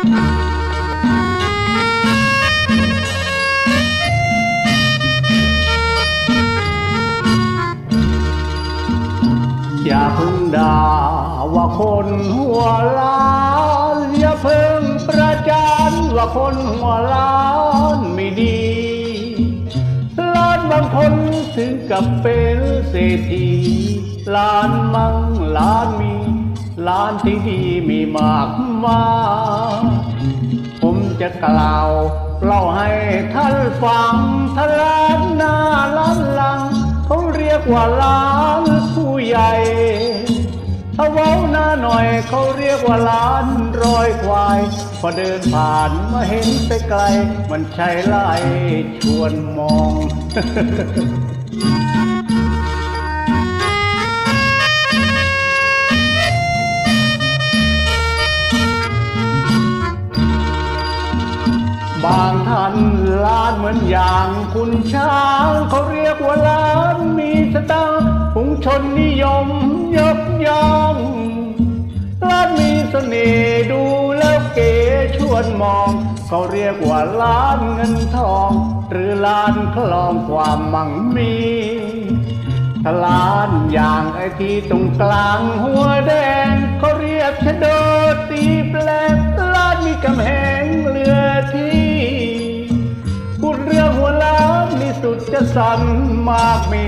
อย่าพึ่งด่าว่าคนหัวล้านอย่าเพึ่งประจานว่าคนหัวล้านไม่ดีล้านบางคนถึงกับเป็นเศรษฐีล้านมั่งล้านมีล้านที่ดีมีมากมาย จะกล่าวเล่าให้ท่านฟังท่านล้านหน้าล้านหลังเขาเรียกว่าล้านผู้ใหญ่ถ้าเว้าหน้าหน่อยเขาเรียกว่าล้านรอยควาย พอเดินผ่านมาเห็นไปไกล มันใช่ไล่ชวนมอง ล้านเหมือนอย่างคุณช้างเขาเรียกว่าล้านมีสตางค์ผงชนนิยมยกย่องล้านมีเสน่ห์ดูแล้วเก๋ชวนมอง เขาเรียกว่าล้านเงินทอง หรือล้านคลองความมั่งมีถ้าล้านอย่างไอที่ตรงกลางหัว สันมากมี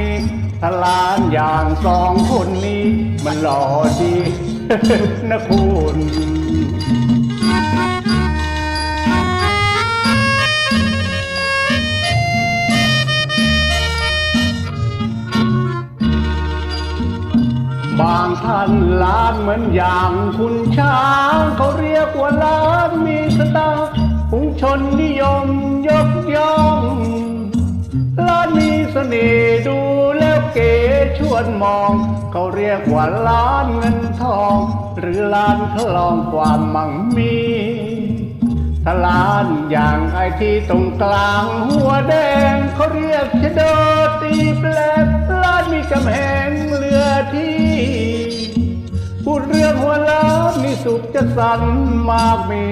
ถ้าล้านอย่างสองคนนี้ มันหล่อดีนะคุณบางท่านล้านเหมือนอย่างคุณช้างเขาเรียกว่าล้านมีสตางค์ผงชนนิยมยกย่อง นมอง เขาเรียกว่าล้านเงินทอง หรือล้านคลองความมั่งมีถ้าล้านอย่างไอที่ตรงกลางหัวแดง เขาเรียกชะโดตีแปลกล้านมีกำแพงเหลือที่ พูดเรื่องหัวล้านนี่สุดจะสันมากมี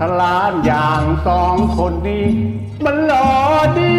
ถ้าล้านอย่างสองคนนี้ มันหล่อดี